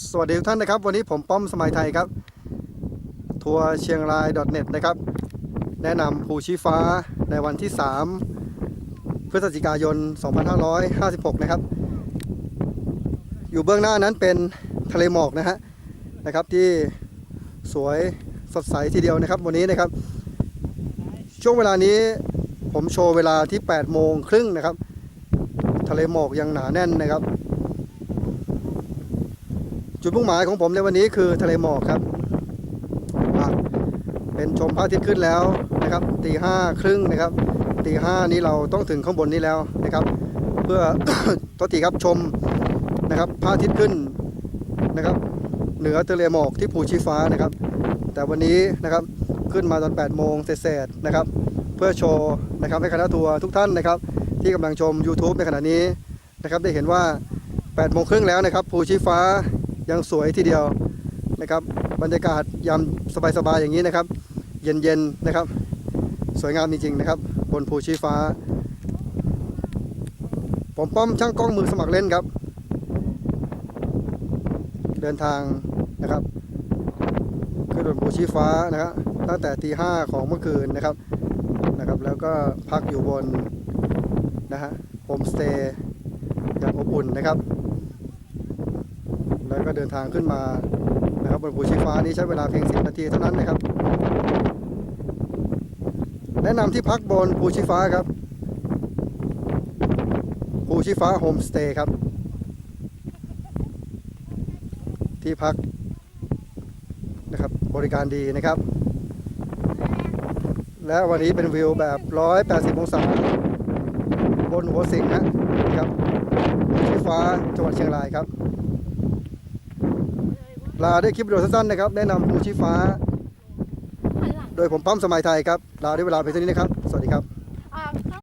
สวัสดีทุกท่านนะครับ วันนี้ผมป้อมสมัยไทยครับ ทัวร์เชียงราย .net นะครับ แนะนำภูชีฟ้าในวันที่ 3 พฤศจิกายน 2556 นะครับ อยู่เบื้องหน้านั้นเป็นทะเลหมอกนะฮะนะครับที่สวยสดใสทีเดียวนะครับ วันนี้นะครับ ช่วงเวลานี้ผมโชว์เวลาที่ 8 โมงครึ่งนะครับ ทะเลหมอกยังหนาแน่นนะครับ จุดมุ่งหมายของผมในวันนี้คือทะเลหมอกครับ เป็นชมพระอาทิตย์ขึ้นแล้วนะครับตีห้าครึ่งนะครับตีห้านี้เราต้องถึงข้างบนนี้แล้วนะครับ เพื่อโทษทีครับชมนะครับพระอาทิตย์ขึ้นนะครับ เหนือทะเลหมอกที่ภูชีฟ้านะครับ แต่วันนี้นะครับขึ้นมาตอน8โมงเศษนะครับ เพื่อโชว์นะครับให้คณะทัวร์ทุกท่านนะครับ ที่กำลังชม YouTube ในขณะนี้นะครับ ได้เห็นว่า8โมงครึ่งแล้วนะครับภูชีฟ้า ยังสวยทีเดียวนะครับ บรรยากาศยามสบายๆอย่างนี้นะครับ เย็นๆนะครับ สวยงามจริงๆนะครับ บนภูชีฟ้า ผมป้อมช่างกล้องมือสมัครเล่นครับ เดินทางนะครับขึ้นบนภูชีฟ้านะครับตั้งแต่ตีห้าของเมื่อคืนนะครับนะครับ แล้วก็พักอยู่บนนะฮะโฮมสเตย์อย่างอบอุ่นนะครับ แล้วก็เดินทางขึ้นมานะครับบนภูชีฟ้านี้ใช้เวลาเพียง 10 นาทีเท่านั้นนะครับ แนะนำที่พักบนภูชีฟ้าครับภูชีฟ้าโฮมสเตย์ครับ ที่พักนะครับบริการดีนะครับ และวันนี้เป็นวิวแบบ 180 องศา บนหัวสิงห์นะครับภูชีฟ้าจังหวัดเชียงรายครับ ลาด้วยคลิปวิดีโอสั้นๆนะครับแนะนำภูชีฟ้า โดยผมปั้มสมัยไทยครับลาด้วยเวลาเพียงเท่านี้นะครับ สวัสดีครับ